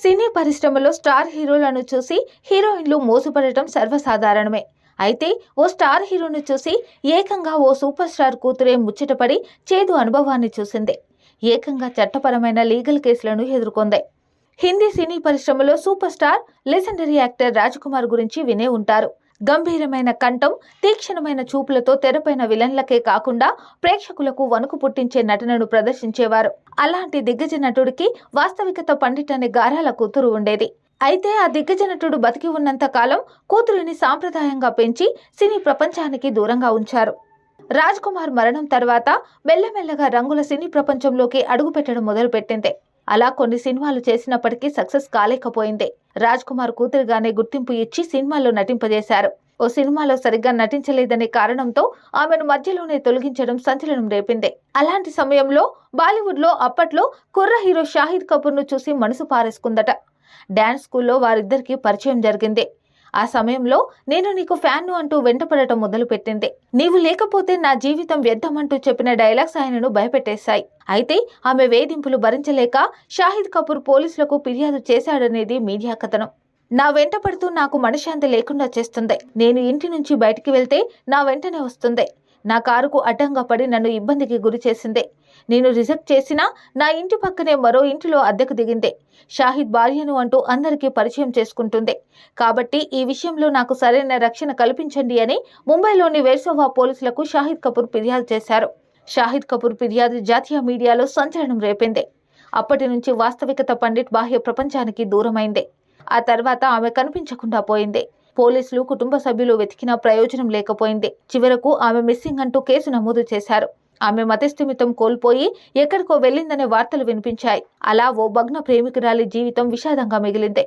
సినీ పరిశ్రమలో స్టార్ హీరోలను చూసి హీరోయిన్లు మోసపడటం సర్వసాధారణమే. అయితే ఓ స్టార్ హీరోను చూసి ఏకంగా ఓ సూపర్ స్టార్ కూతురే ముచ్చటపడి చేదు అనుభవాన్ని చూసింది. ఏకంగా చట్టపరమైన లీగల్ కేసులను ఎదుర్కొంది. హిందీ సినీ పరిశ్రమలో super star legendary actor Raj Kumar గురించి వినే ఉంటారు. గంభీరమైన కంఠం తీక్షణమైన చూపులతో తెరపైన విలన్లకే కాకుండా ప్రేక్షకులకు వణుకు పుట్టించే నటనను ప్రదర్శించేవారు. అలాంటి దిగ్గజ నటుడికి వాస్తవికత పండిట్ అనే గారాల కూతురు ఉండేది. అయితే ఆ దిగ్గజ నటుడు బతికి ఉన్నంత కాలం కూతురిని సాంప్రదాయంగా పెంచి సినీ ప్రపంచానికి దూరంగా ఉంచారు. రాజ్ కుమార్ మరణం తర్వాత మెల్లమెల్లగా రంగుల సినీ ప్రపంచంలోకి అడుగుపెట్టడం మొదలుపెట్టింది. అలా కొన్ని సినిమాలు చేసినప్పటికీ సక్సెస్ కాలేకపోయింది. రాజ్ కుమార్ కూతురుగానే గుర్తింపు ఇచ్చి సినిమాల్లో నటింపజేశారు. ఓ సినిమాలో సరిగ్గా నటించలేదనే కారణంతో ఆమెను మధ్యలోనే తొలగించడం సంచలనం రేపింది. అలాంటి సమయంలో బాలీవుడ్లో అప్పట్లో కుర్ర హీరో షాహిద్ కపూర్ను చూసి మనసు పారేసుకుందట. డాన్స్ స్కూల్లో వారిద్దరికి పరిచయం జరిగింది. ఆ సమయంలో నేను నీకు ఫ్యాన్ను అంటూ వెంటపడటం మొదలుపెట్టింది. నీవు లేకపోతే నా జీవితం వ్యర్థమంటూ చెప్పిన డైలాగ్స్ ఆయనను భయపెట్టేశాయి. అయితే ఆమె వేధింపులు భరించలేక షాహిద్ కపూర్ పోలీసులకు ఫిర్యాదు చేశాడనేది మీడియా కథనం. నా వెంట పడుతూ నాకు మనశ్శాంతి లేకుండా చేస్తుంది. నేను ఇంటి నుంచి బయటికి వెళ్తే నా వెంటనే వస్తుంది. నా కారుకు అడ్డంగా పడి నన్ను ఇబ్బందికి గురి చేసిందే. నేను రిజెక్ట్ చేసినా నా ఇంటి పక్కనే మరో ఇంటిలో అద్దెకు దిగింది. షాహిద్ భార్యను అంటూ అందరికీ పరిచయం చేసుకుంటుంది. కాబట్టి ఈ విషయంలో నాకు సరైన రక్షణ కల్పించండి అని ముంబైలోని వేర్సోవా పోలీసులకు షాహిద్ కపూర్ ఫిర్యాదు చేశారు. షాహిద్ కపూర్ ఫిర్యాదు జాతీయ మీడియాలో సంచలనం రేపిందే. అప్పటి నుంచి వాస్తవికత పండిట్ బాహ్య ప్రపంచానికి దూరమైంది. ఆ తర్వాత ఆమె కనిపించకుండా పోయింది. పోలీసులు కుటుంబ సభ్యులు వెతికినా ప్రయోజనం లేకపోయింది. చివరకు ఆమె మిస్సింగ్ అంటూ కేసు నమోదు చేశారు. ఆమె మతస్థిమితం కోల్పోయి ఎక్కడికో వెళ్ళిందనే వార్తలు వినిపించాయి. అలా ఓ భగ్న ప్రేమికురాలి జీవితం విషాదంగా మిగిలింది.